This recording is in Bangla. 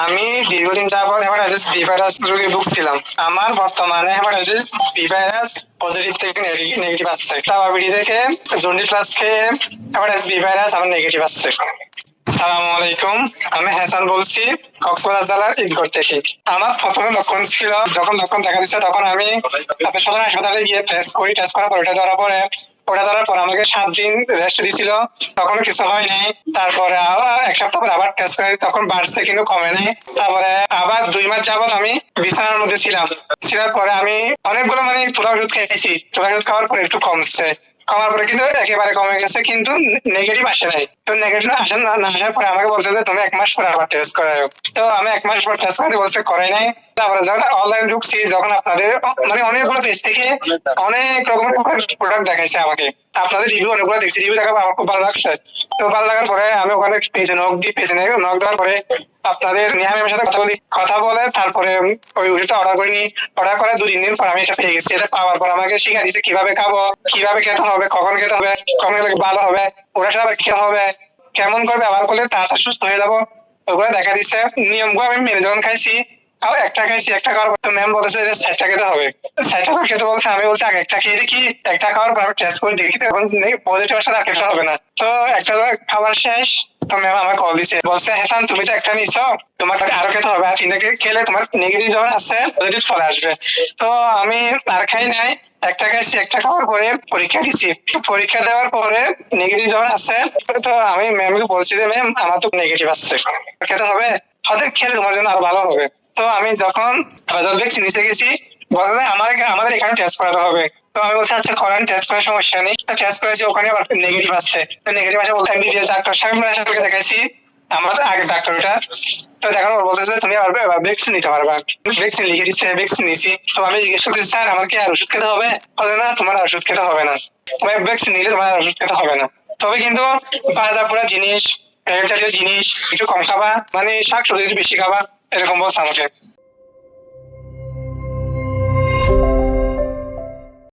আমি দীর্ঘদিন যাবত হেপাটাইটিস বি ভাইরাস রোগে ভুগছিলাম আমার বর্তমানে হেপাটাইটিস ভাইরাস পজিটিভ থেকে নেগেটিভ আসছে থেকে প্লাস খেয়ে আমার নেগেটিভ আসছে সালামু আলাইকুম আমি হাসান বলছি কক্সবাজার জেলার ঈদগড় থেকে আমার প্রথমে লক্ষণ ছিল। যখন লক্ষণ দেখা দিচ্ছে তখন আমি হাসপাতালে গিয়ে টেস্ট করি টেস্ট করার ধরা পরে ওটা ধরার পর আমাকে সাত দিন রেস্ট দিছিল। তখনও কিছু হয়নি। তারপরে এক সপ্তাহ পর আবার টেস্ট করি। তখন বাড়ছে কিন্তু কমে নাই তারপরে আবার দুই মাস যাবত আমি বিছানার মধ্যে ছিলাম। ছিলার পরে আমি অনেকগুলো মানে তুলা ওষুধ খেয়েছি। তুলা ওষুধ খাওয়ার পরে একটু কমছে। কমার পরে কিন্তু একেবারে কমে গেছে, কিন্তু নেগেটিভ আসে নাই। তো নেগেটিভ আসে না আসার পরে আমাকে বলছে যে তুমি এক মাস পরে আবার টেস্ট তো আমি এক মাস পর টেস্ট করাতে বলছে, করাই নাই। তারপরে যখন অনলাইন ঢুকছি যখন আপনাদের মানে অনেকগুলো থেকে অনেক রকমের প্রোডাক্ট দেখাইছে আমাকে। আপনাদের রিভিউ অনেকগুলো দেখছি রিভিউ পর আমার খুব ভালো লাগছে। তো ভালো লাগার পরে আমি ওখানে নক দিই নক দেওয়ার পরে আপনাদের নিয়ামের সাথে কথা বলি, কথা বলে তারপরে ওই ওষুধটা অর্ডার করে নি অর্ডার করে দুই, তিন দিন পর আমি এটা পেয়ে গেছি। এটা পাওয়ার পর আমাকে শিখা দিচ্ছে কীভাবে খাব, কীভাবে খেতে হবে, কখন খেতে হবে, কখন ভালো হবে। ওটা সাথে খেতে হবে? কেমন করে ব্যবহার করলে তাড়াতাড়ি সুস্থ হয়ে যাব। ওগুলো দেখা দিচ্ছে। নিয়মগুলো আমি মেনে যখন খাইছি আর একটা খাইছি, একটা খাওয়ার পর ম্যাম বলেছে যে সাইডটা খেতে হবে। তো খেতে বলছে, আমি বলছি, আগে একটা খেয়ে দেখি, একটা খাওয়ার পর টেস্ট করে দেখি তো এখন পজিটিভ সাথে আর খেতে হবে না। তো একটা খাবার শেষ, তো ম্যাম আমার কল দিছে। বলছে হাসান তুমি তো একটা নিছো তোমাকে আরও খেতে হবে। আর তিনটাকে খেলে তোমার নেগেটিভ যখন আসছে পজিটিভ চলে আসবে। তো আমি আর খাই নাই। একটা খাইছি একটা খাওয়ার পরে পরীক্ষা দিছি। পরীক্ষা দেওয়ার পরে নেগেটিভ যখন আসছে, তো আমি ম্যামকে বলছি যে ম্যাম আমার তো নেগেটিভ আসছে। খেতে হবে। হয়তো খেলে তোমার জন্য আরও ভালো হবে। তো আমি যখন ভ্যাকসিন নিতে গেছি বলতে আমার আমাদের এখানে টেস্ট করাতে হবে। তো আমি বলছি আচ্ছা করেন টেস্ট করার সমস্যা নেই। টেস্ট করেছি, ওখানে আবার নেগেটিভ আসছে। তো নেগেটিভ আসে বলতে আমি ডাক্তার সাহেব দেখাইছি। আমার আগে ডাক্তার ওটা তো দেখানো বলতেছে তুমি আবার ভ্যাকসিন নিতে পারবা। ভ্যাকসিন লিখে দিচ্ছে ভ্যাকসিন নিছি। তো আমি জিজ্ঞেস করতেছি স্যার, আমার কি আর ওষুধ খেতে হবে? বলে, না, তোমার ওষুধ খেতে হবে না। তোমার ভ্যাকসিন নিলে তোমার ওষুধ খেতে হবে না। তবে কিন্তু বাজার পুরা জিনিস জাতীয় জিনিস, একটু কম খাবা। মানে শাক সবজি বেশি খাবা, এরকম বলছে আমাকে